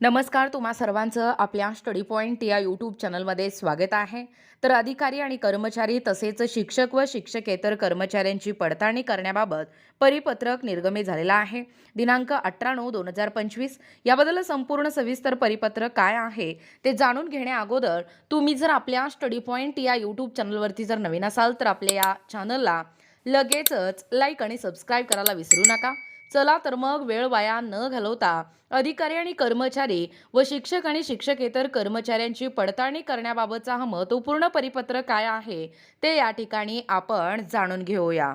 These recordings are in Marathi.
नमस्कार तुम्हा सर्वांचं आपल्या स्टडी पॉईंट या यूट्यूब चॅनलमध्ये स्वागत आहे. तर अधिकारी आणि कर्मचारी तसेच शिक्षक व शिक्षकेतर कर्मचाऱ्यांची पडताळणी करण्याबाबत परिपत्रक निर्गमित झालेलं आहे. दिनांक अठरा नऊ दोन हजार पंचवीस याबद्दल संपूर्ण सविस्तर परिपत्रक काय आहे ते जाणून घेण्या अगोदर तुम्ही जर आपल्या स्टडी पॉईंट या यूट्यूब चॅनलवरती जर नवीन असाल तर आपल्या या चॅनलला लगेचच लाईक आणि सबस्क्राईब करायला विसरू नका. चला तर मग वेळ वाया न घालवता अधिकारी आणि कर्मचारी व शिक्षक आणि शिक्षकेतर कर्मचाऱ्यांची पडताळणी करण्याबाबतचा हा महत्त्वपूर्ण परिपत्रक काय आहे ते या ठिकाणी आपण जाणून घेऊया.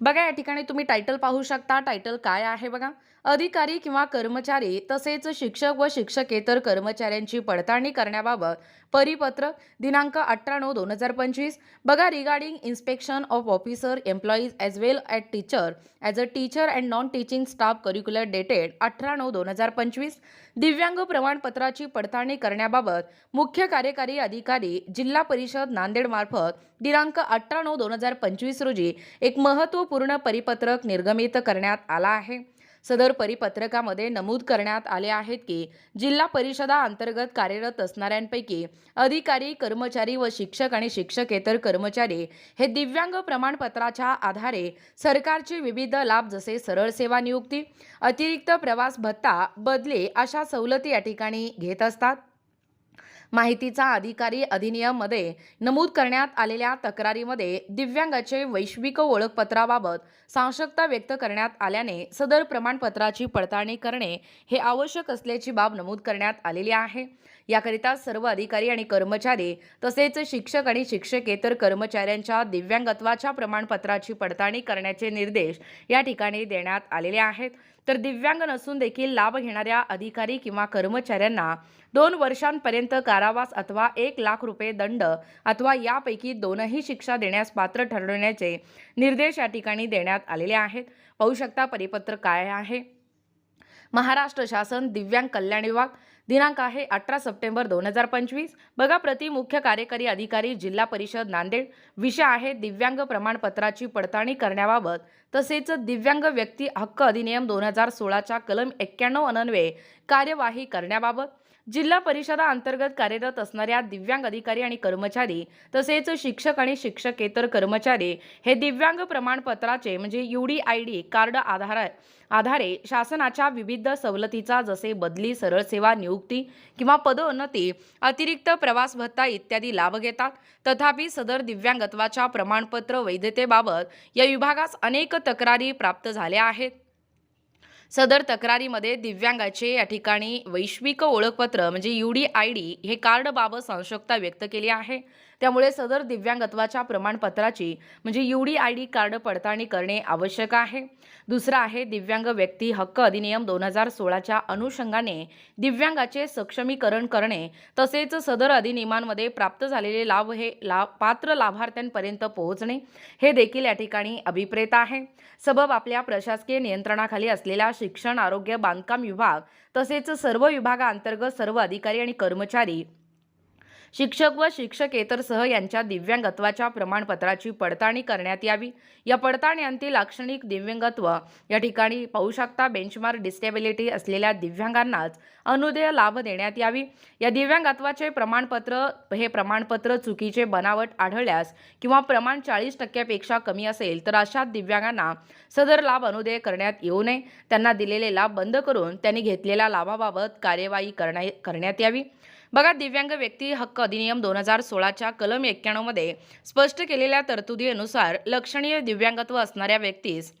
बघा या ठिकाणी तुम्ही टायटल पाहू शकता. टायटल काय आहे बघा? अधिकारी किंवा कर्मचारी तसेच शिक्षक व शिक्षकेतर कर्मचाऱ्यांची पडताळणी करण्याबाबत परिपत्रक दिनांक अठरा नऊ दोन हजार पंचवीस. बघा regarding inspection of officer employees as well at teacher as a teacher and non teaching staff curricular dated अठरा नऊ दोन हजार पंचवीस. दिव्यांग प्रमाणपत्राची पडताळणी करण्याबाबत मुख्य कार्यकारी अधिकारी जिल्हा परिषद नांदेडमार्फत दिनांक अठरा नऊ दोन हजार पंचवीस रोजी एक महत्त्वपूर्ण परिपत्रक निर्गमित करण्यात आला आहे. सदर परिपत्रकामध्ये नमूद करण्यात आले आहेत की जिल्हा परिषदा अंतर्गत कार्यरत असणाऱ्यांपैकी अधिकारी कर्मचारी व शिक्षक आणि शिक्षकेतर कर्मचारी हे दिव्यांग प्रमाणपत्राच्या आधारे सरकारचे विविध लाभ जसे सरळ सेवा नियुक्ती अतिरिक्त प्रवास भत्ता बदली अशा सवलती या ठिकाणी घेत असतात. माहितीचा अधिकारी अधिनियममध्ये नमूद करण्यात आलेल्या तक्रारीमध्ये दिव्यांगाचे वैश्विक ओळखपत्राबाबत साशंकता व्यक्त करण्यात आल्याने सदर प्रमाणपत्राची पडताळणी करणे हे आवश्यक असल्याची बाब नमूद करण्यात आलेली आहे. याकरिता सर्व अधिकारी आणि कर्मचारी तसेच शिक्षक आणि शिक्षकेतर कर्मचाऱ्यांच्या दिव्यांगत्वाच्या प्रमाणपत्राची पडताळणी करण्याचे निर्देश या ठिकाणी देण्यात आलेले आहेत. तर दिव्यांग नसून देखील लाभ घेणाऱ्या अधिकारी किंवा कर्मचाऱ्यांना दोन वर्षांपर्यंत कारावास अथवा एक लाख रुपये दंड अथवा यापैकी दोनही शिक्षा देण्यास पात्र ठरवण्याचे निर्देश या ठिकाणी देण्यात आलेले आहेत. पाहू शकता परिपत्र काय आहे. महाराष्ट्र शासन दिव्यांग कल्याण विभाग दिनांक आहे अठरा सप्टेंबर दोन हजार पंचवीस. बघा प्रति मुख्य कार्यकारी अधिकारी जिल्हा परिषद नांदेड. विषय आहे दिव्यांग प्रमाणपत्राची पडताळणी करण्याबाबत. तसेच दिव्यांग व्यक्ती हक्क अधिनियम दोन हजार सोळाच्या कलम एक्क्याण्णव अनन्वये कार्यवाही करण्याबाबत जिल्हा परिषदा अंतर्गत कार्यरत असणाऱ्या दिव्यांग अधिकारी आणि कर्मचारी तसेच शिक्षक आणि शिक्षकेतर कर्मचारी हे दिव्यांग प्रमाणपत्राचे म्हणजे U D I D card आधार आधारे शासनाच्या विविध सवलतीचा जसे बदली सरळ सेवा नियुक्ती किंवा पदोन्नती अतिरिक्त प्रवास भत्ता इत्यादी लाभ घेतात. तथापि सदर दिव्यांगत्वाच्या प्रमाणपत्र वैधतेबाबत या विभागास अनेक तक्रारी प्राप्त झाल्या आहेत. सदर तक्रारीमध्ये दिव्यांगाचे या ठिकाणी वैश्विक ओळखपत्र म्हणजे यू डी आय डी हे कार्डबाबत संशोक्ता व्यक्त केली आहे. त्यामुळे सदर दिव्यांगत्वाच्या प्रमाणपत्राची म्हणजे U D I D card पडताळणी करणे आवश्यक आहे. दुसरं आहे दिव्यांग व्यक्ती हक्क अधिनियम दोन हजार सोळाच्या अनुषंगाने दिव्यांगाचे सक्षमीकरण करणे तसेच सदर अधिनियमांमध्ये प्राप्त झालेले लाभ हे लाभ पात्र लाभार्थ्यांपर्यंत पोहोचणे हे देखील या ठिकाणी अभिप्रेत आहे. सबब आपल्या प्रशासकीय नियंत्रणाखाली असलेल्या शिक्षण आरोग्य बांधकाम विभाग तसेच सर्व विभागांतर्गत सर्व अधिकारी आणि कर्मचारी शिक्षक व शिक्षकेतरसह यांच्या दिव्यांगत्वाच्या प्रमाणपत्राची पडताळणी करण्यात यावी. या पडताळण्यांतील लाक्षणिक दिव्यांगत्व या ठिकाणी पाहू शकता बेंचमार्क डिस्टेबिलिटी असलेल्या दिव्यांगांनाच अनुदेय लाभ देण्यात यावी. या दिव्यांगत्वाचे प्रमाणपत्र हे प्रमाणपत्र चुकीचे बनावट आढळल्यास किंवा प्रमाण चाळीस टक्क्यापेक्षा कमी असेल तर अशा दिव्यांगांना सदर लाभ अनुदेय करण्यात येऊ नये. त्यांना दिलेले लाभ बंद करून त्यांनी घेतलेल्या लाभाबाबत कार्यवाही करण्या करण्यात यावी. बघा दिव्यांग व्यक्ती हक्क अधिनियम दोन हजार सोळाच्या कलम एक्क्याण्णवमध्ये स्पष्ट केलेल्या तरतुदीनुसार लक्षणीय दिव्यांगत्व असणाऱ्या व्यक्तीस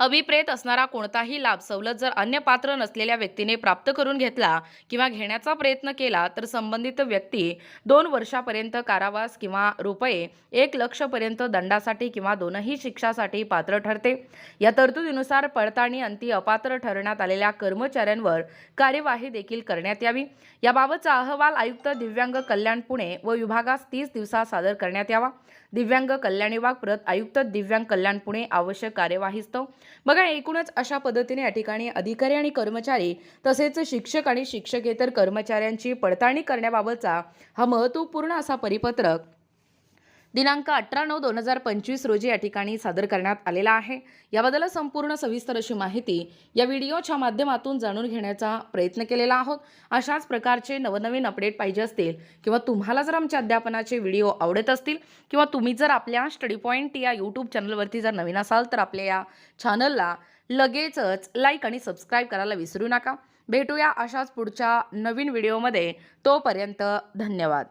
अभिप्रेत असणारा कोणताही लाभ सवलत जर अन्य पात्र नसलेल्या व्यक्तीने प्राप्त करून घेतला किंवा घेण्याचा प्रयत्न केला तर संबंधित व्यक्ती दोन वर्षापर्यंत कारावास किंवा रुपये एक लक्षपर्यंत दंडासाठी किंवा दोनही शिक्षासाठी पात्र ठरते. या तरतुदीनुसार पडताळणी अंती अपात्र ठरण्यात आलेल्या कर्मचाऱ्यांवर कार्यवाही देखील करण्यात यावी. याबाबतचा अहवाल आयुक्त दिव्यांग कल्याण पुणे व विभागास तीस दिवसात सादर करण्यात यावा. दिव्यांग कल्याण विभाग प्रत आयुक्त दिव्यांग कल्याण पुणे आवश्यक कार्यवाहीस्तव बघा एकूणच अशा पद्धतीने या ठिकाणी अधिकारी आणि कर्मचारी तसेच शिक्षक आणि शिक्षकेतर कर्मचाऱ्यांची पडताळणी करण्याबाबतचा हा महत्त्वपूर्ण असा परिपत्रक दिनांक अठरा नऊ दोन हजार पंचवीस रोजी या ठिकाणी सादर करण्यात आलेला आहे. याबद्दल संपूर्ण सविस्तर अशी माहिती या व्हिडिओच्या माध्यमातून जाणून घेण्याचा प्रयत्न केलेला आहोत. अशाच प्रकारचे नवनवीन अपडेट पाहिजे असतील किंवा तुम्हाला जर आमच्या अध्यापनाचे व्हिडिओ आवडत असतील किंवा तुम्ही जर आपल्या स्टडी पॉईंट या यूट्यूब चॅनलवरती जर नवीन असाल तर आपल्या या चॅनलला लगेचच लाईक आणि सबस्क्राईब करायला विसरू नका. भेटूया अशाच पुढच्या नवीन व्हिडिओमध्ये. तोपर्यंत धन्यवाद.